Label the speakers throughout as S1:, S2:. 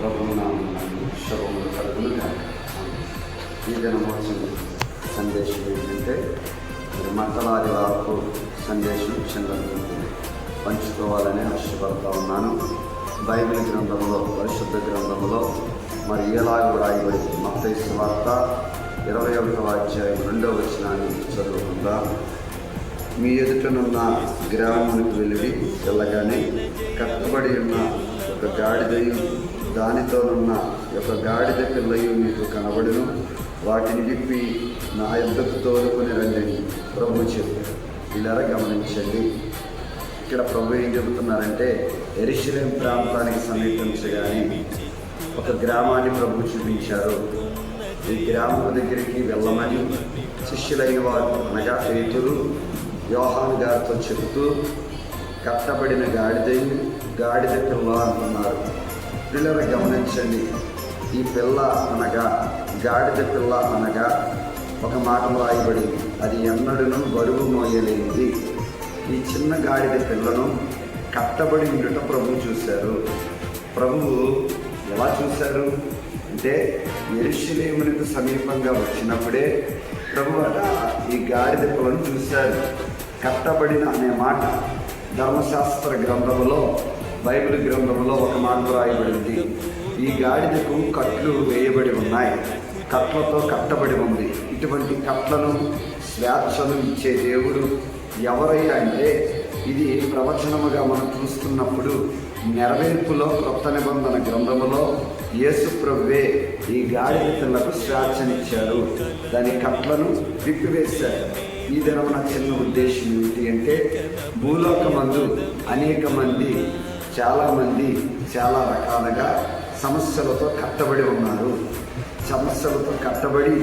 S1: ప్రభు శుభములు కలుగును ఈ దినమోత్సవం సందేశం ఏంటంటే మరి మంటలాది వారు సందేశం చంద్రుడు పంచుకోవాలని ఆశపడతా ఉన్నాను బైబిల్ గ్రంథంలో పరిశుద్ధ గ్రంథంలో మరి ఎలాగ రాయబడి మత్తైసు వార్త ఇరవై ఒకటవ అధ్యాయం రెండవ వచనాన్ని చదువుకుందాం మీ ఎదుటనున్న గ్రామానికి వెళ్ళి వెళ్ళగానే కట్టబడి ఉన్న ఒక గాడిదయు దానితోనున్న ఒక గాడిద పిల్లయు మీకు కనబడును. వాటిని విప్పి నా యుద్ధకు తోలుకొని రండి. ప్రభు చెప్పారు ఇలా గమనించండి. ఇక్కడ ప్రభు ఏం చెబుతున్నారంటే ఎరిశిలేం ప్రాంతానికి సమీపించగానే ఒక గ్రామాన్ని ప్రభు చూపించారు. ఈ గ్రామం దగ్గరికి వెళ్ళమని శిష్యులైన వారు అనగా పేతురు యోహాన్ గారితో చెబుతూ కట్టబడిన గాడిదై గాడిద పిల్ల అంటున్నారు పిల్లలు గమనించండి. ఈ పిల్ల అనగా గాడిద పిల్ల అనగా ఒక మాట రాయబడి అది ఎన్నడను బరువు మోయలేనిది. ఈ చిన్న గాడిద పిల్లను కట్టబడి ఉండట ప్రభు చూశారు. ప్రభువు ఎలా చూశారు? అంటే ఎరుషులేమునికి సమీపంగా వచ్చినప్పుడే ప్రభు అట ఈ గాడిద పిల్లను చూశారు. కట్టబడిన అనే మాట ధర్మశాస్త్ర గ్రంథంలో బైబిల్ గ్రంథంలో ఒక మాట రాయబడింది. ఈ గాడిదకు కట్లు వేయబడి ఉన్నాయి. కట్లతో కట్టబడి ఉంది. ఇటువంటి కట్లను స్వేచ్ఛను ఇచ్చే దేవుడు ఎవరైనా అంటే ఇది ప్రవచనముగా మనం చూస్తున్నప్పుడు నెరవేర్పులో కొత్త నిబంధన గ్రంథములో యేసు ఈ గాడిద పిల్లకు స్వేచ్ఛనిచ్చారు దాని కట్లను విప్పివేశారు ఈ దినమున చిన్న ఉద్దేశం ఏమిటి అంటే భూలోకమందు అనేక మంది చాలామంది చాలా రకాలుగా సమస్యలతో కట్టబడి ఉన్నారు. సమస్యలతో కట్టబడి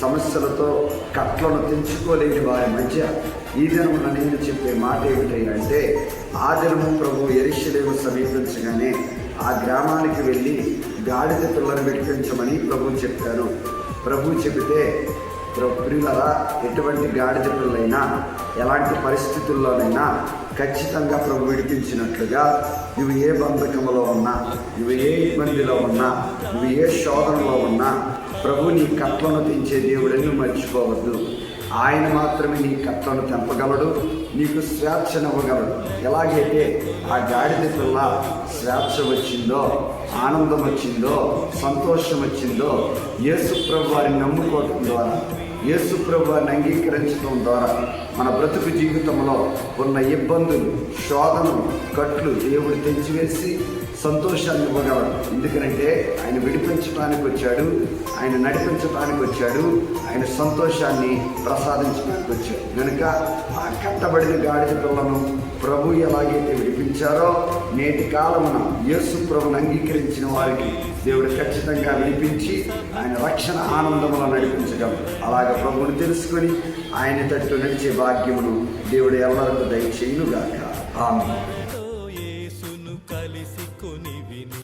S1: సమస్యలతో కట్లను తెంచుకోలేని వారి మధ్య ఈ దినమున నేను చెప్పే మాట ఏమిటంటే ఆ దినము ప్రభు ఎరిశలేము సమీపించగానే ఆ గ్రామానికి వెళ్ళి గాడిద పిల్లను విడిపించమని ప్రభు చెప్పారు ప్రభు చెబితే ప్రియులరా ఎటువంటి గాడిద పిల్లైనా ఎలాంటి పరిస్థితుల్లోనైనా ఖచ్చితంగా ప్రభు విడిపించినట్లుగా నువ్వు ఏ బంధకంలో ఉన్నా నువ్వు ఏ ఇబ్బందిలో ఉన్నా నువ్వు ఏ శోధనలో ఉన్నా ప్రభు నీ కట్లను తెంచే దేవుడని మర్చిపోవద్దు. ఆయన మాత్రమే నీ కట్టను తెంపగలడు నీకు స్వేచ్ఛనివ్వగలడు. ఎలాగైతే ఆ గాడిద పిల్ల స్వేచ్ఛ వచ్చిందో ఆనందం వచ్చిందో సంతోషం వచ్చిందో యేసుప్రభు వారిని నమ్ముకోవటం ద్వారా యేసుప్రభు వారిని అంగీకరించడం ద్వారా మన బ్రతుకు జీవితంలో ఉన్న ఇబ్బందులు శోధనలు కట్లు దేవుడు తెచ్చివేసి సంతోషాన్ని ఇవ్వగలడు ఎందుకంటే ఆయన విడిపించడానికి వచ్చాడు ఆయన నడిపించడానికి వచ్చాడు ఆయన సంతోషాన్ని ప్రసాదించడానికి వచ్చాడు. కనుక ఆ కట్టబడిన గాడిద పిల్లను ప్రభు ఎలాగైతే విడిపించారో నేటి కాలమున యేసు ప్రభుని అంగీకరించిన వారికి దేవుడు ఖచ్చితంగా విడిపించి ఆయన రక్షణ ఆనందములో నడిపించగలరు. అలాగ ప్రభువుని తెలుసుకొని ఆయన తట్టు నడిచే భాగ్యమును దేవుడు ఎవరికి దయచేయునుగాక. ఆమె కొనివిను